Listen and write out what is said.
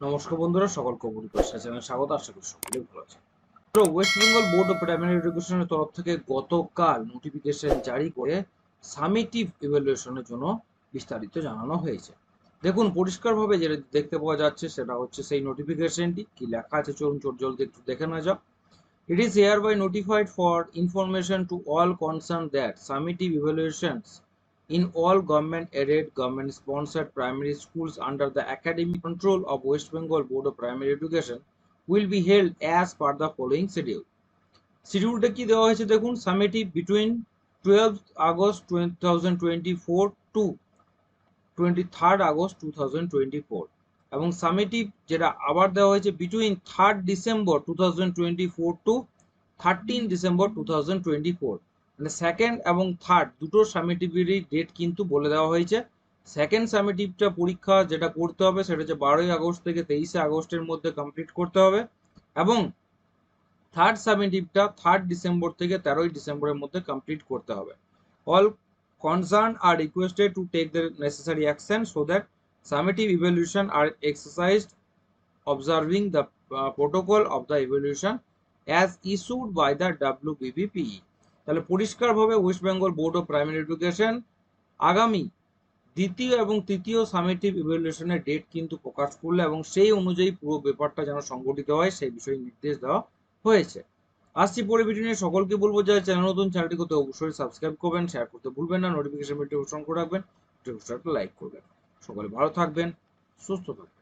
নমস্কার বন্ধুরা, সকল চ্যানেল স্বাগত, আশা করি সকলেই ভালো আছে তো West Bengal board of primary এডুকেশনের তরফ থেকে গতকাল নোটিফিকেশন জারি করে সামিটিভ ইভ্যালুয়েশনের জন্য বিস্তারিত জানানো হয়েছে। দেখুন, পরিষ্কারভাবে যেটা দেখতে পাওয়া যাচ্ছে, সেটা হচ্ছে সেই নোটিফিকেশনটি কি লেখা আছে? চলুন চোর জলদি একটু দেখে না যাও It is by notified for information to all concern that summative evaluations in all government aided, government sponsored primary schools under the academic control of West Bengal Board of Primary Education will be held as per the following schedule. শিডিউলটা কি দেওয়া হয়েছে দেখুন summative between twelve August two thousand twenty four to twenty third August two thousand twenty four এবং summative যেটা আবার দেওয়া হয়েছে টোয়েন্টি ফোর মানে সেকেন্ড এবং থার্ড দুটো সামেটিভেরই ডেট কিন্তু বলে দেওয়া হয়েছে। সেকেন্ড সামেটিভটা পরীক্ষা যেটা করতে হবে সেটা হচ্ছে বারোই আগস্ট থেকে তেইশে আগস্টের মধ্যে কমপ্লিট করতে হবে এবং থার্ড সামেটিভটা থার্ড ডিসেম্বর থেকে তেরোই ডিসেম্বরের মধ্যে কমপ্লিট করতে হবে। All concern are requested to take the necessary action so that summative evaluation are exercised observing the uh, protocol of the evaluation as issued by the WBBPE তাহলে পরিষ্কারভাবে West Bengal board of primary education আগামী দ্বিতীয় এবং তৃতীয় summative ইভ্যালুয়েশনের date কিন্তু প্রকাশ করল এবং সেই অনুযায়ী পুরো ব্যাপারটা যেন সংগঠিত হয়, সেই বিষয়ে নির্দেশ দেওয়া হয়েছে। আসছি পরে ভিডিও নিয়ে, সকলকে বলব যে চ্যানেল নতুন, চ্যানেলটি করতে অবশ্যই সাবস্ক্রাইব করবেন শেয়ার করতে ভুলবেন না নোটিফিকেশন বেলটি অন করে রাখবেন লাইক করবেন। সকলে ভালো থাকবেন, সুস্থ থাকবেন।